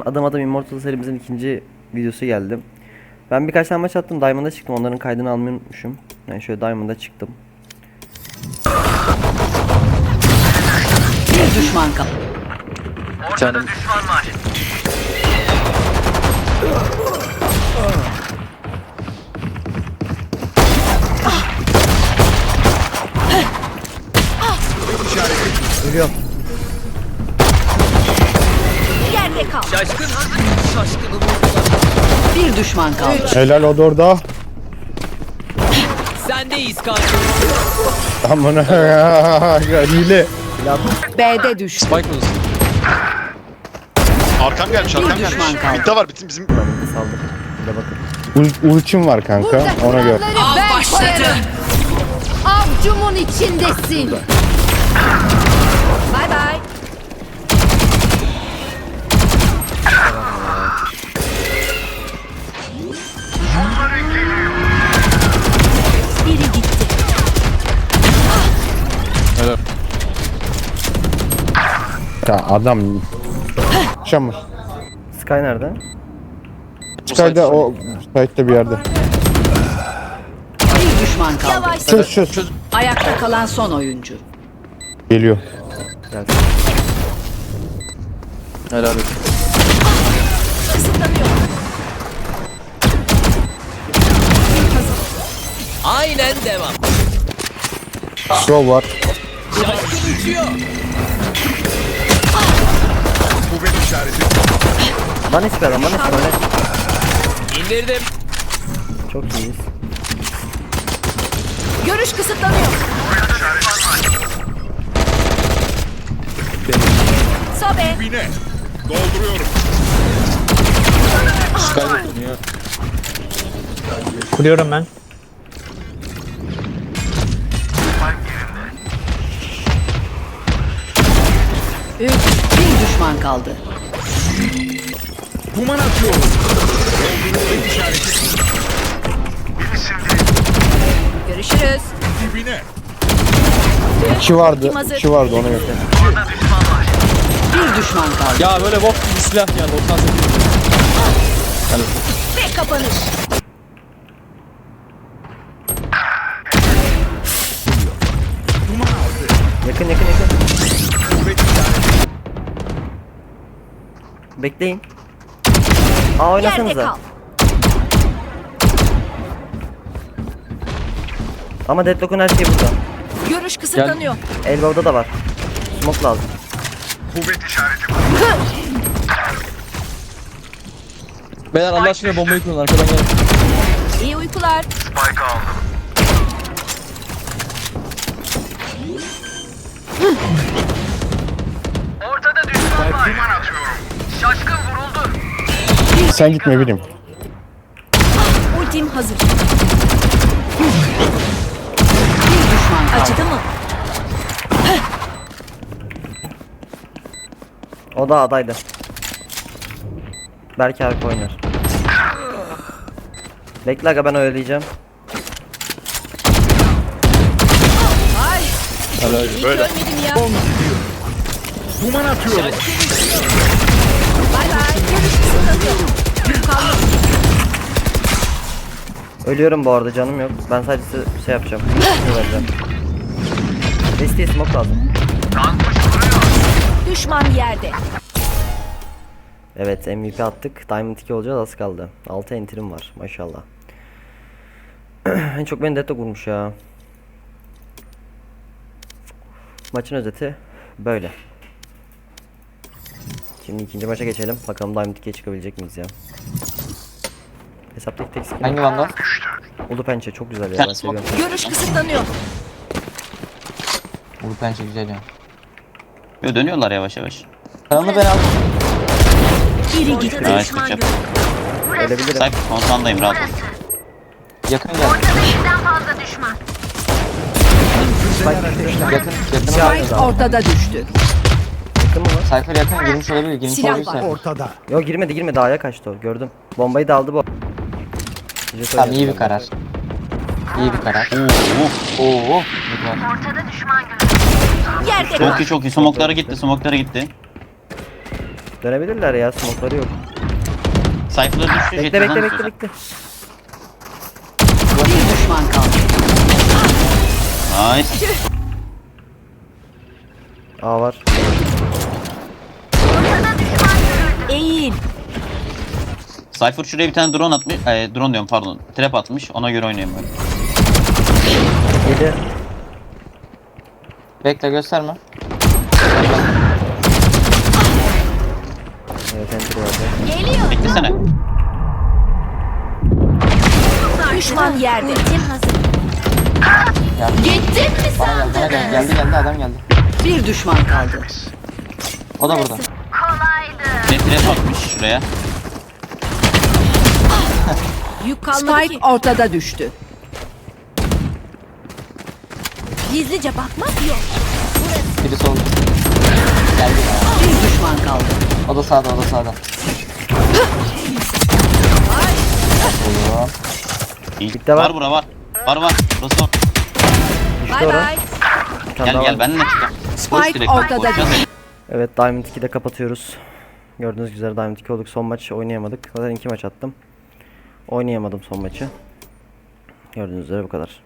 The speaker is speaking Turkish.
Adım Adım Immortal serimizin ikinci videosu geldi. Ben birkaç tane maç attım. Diamond'a çıktım. Onların kaydını almayı unutmuşum. Yani şöyle Diamond'a çıktım. Bir düşman kaldı. Bir tane Ölüyor. Kal. şaşkın şaşkın Bir düşman kaldı. Helal o da orada. Sendeyiz kanka. Aman ha hile. B'de düştü. Spike mısın? Arkam gelmiş, arkam gelmiş. düşman kaldı. Midde var, bizim bizim. Ul ultim var kanka ona göre. Kuralları ben koyarım. Avcumun içindesin. Bay Ya adam Çamur. Sky nerede? Sky'da o site'de bir yerde. Bir düşman kaldı. Yavaş. Çöz çöz. Ayakta kalan son oyuncu. Geliyor. Gelsin. Helal olsun. Aynen devam. Slow var. Şaşkın uçuyor. Lan hiçbir adam. Hiçbir adam. İndirdim. Çok iyiyiz. Görüş kısıtlanıyor. Sobe. Sky dokunuyor. Kuruyorum ben. Üç. Bir düşman kaldı. Görüşürüz. İki vardı. hazır. iki vardı ona göre. Bir düşman kaldı. Ya böyle bok gibi silah ya 98. Ve kapanış. Yakın yakın yakın. Bekleyin. Aa oynasanıza. kal. Ama Deadlock'un her şeyi burada. Görüş kısıtlanıyor. Elbow'da da var. Smoke lazım. Beyler Allah aşkına bombayı kurun arkadan gelin. İyi uykular. Sen gitme bileyim. Ultim hazır. Bir düşman. Acıdı mı? O da adaydı. Belki arka oynar. Bekle aga ben öyleyeceğim. İyi ki ölmedim ya. Bay bay. Görüş kısıtlanıyor. Kaldı. Ölüyorum bu arada canım yok. Ben sadece şey yapacağım. Şey vereceğim. Desteği smoke lazım. Düşman yerde. Evet MVP attık. Diamond 2 olacağız az kaldı. 6 enterim var maşallah. en çok beni Deadlock vurmuş ya. Maçın özeti böyle. Şimdi ikinci maça geçelim. Bakalım Diamond 2'ye çıkabilecek miyiz ya. Hesaptaki tek skin. Hangi vandal? Ulu pençe çok güzel ya ben seviyorum. Görüş kısıtlanıyor. Bu pençe güzel ya. Yo dönüyorlar yavaş yavaş. Kanalını ben aldım. Biri gitti. Nice kaçap. Ölebilirim. Sayfa kontandayım rahat ol. Yakın geldi. Yakın, yakın. Spike ortada düştü. Yakın mı var? Sayfa yakın girmiş olabilir. Girmiş Silah olabilirse. var. Yok girmedi girmedi A'ya kaçtı o gördüm. Bombayı da aldı bu. Jeton Tamam iyi bir karar. İyi bir karar. Oo. Oo. Güzel. Yerde Çok kal. iyi çok iyi. Smokları gitti smokları gitti. Dönebilirler ya smoke'ları yok. Cypher'ları düştü. Bekle Jet'i bekle bekle bekle. Bir düşman kaldı. Nice. A var. Eğil. Cypher şuraya bir tane drone atmış. E, drone diyorum pardon. Trap atmış. Ona göre oynayayım böyle. 7. Bekle gösterme. Evet enter vardı. Geliyor. Beklesene. Düşman yerde. Ultim hazır. Geldi. Gittin mi Bana geldi, bana geldi. sandınız? Geldi geldi adam geldi. Bir düşman kaldı. O da burada. Ne atmış şuraya. Yük kalmadı ki. Spike ortada düştü. Gizlice bakmak yok. Biri solda. Geldi. Bir düşman kaldı. O da sağda o da sağda. Oluyor. İyi. Bitti var. var bura var. Var var. Burası var. Düştü Bay ora. bay. Bir tane Gel daha gel benimle çıkar. Spike ortada düştü. Evet Diamond 2'de kapatıyoruz. Gördüğünüz üzere Diamond 2 olduk. Son maç oynayamadık. Zaten 2 maç attım. Oynayamadım son maçı. Gördüğünüz üzere bu kadar.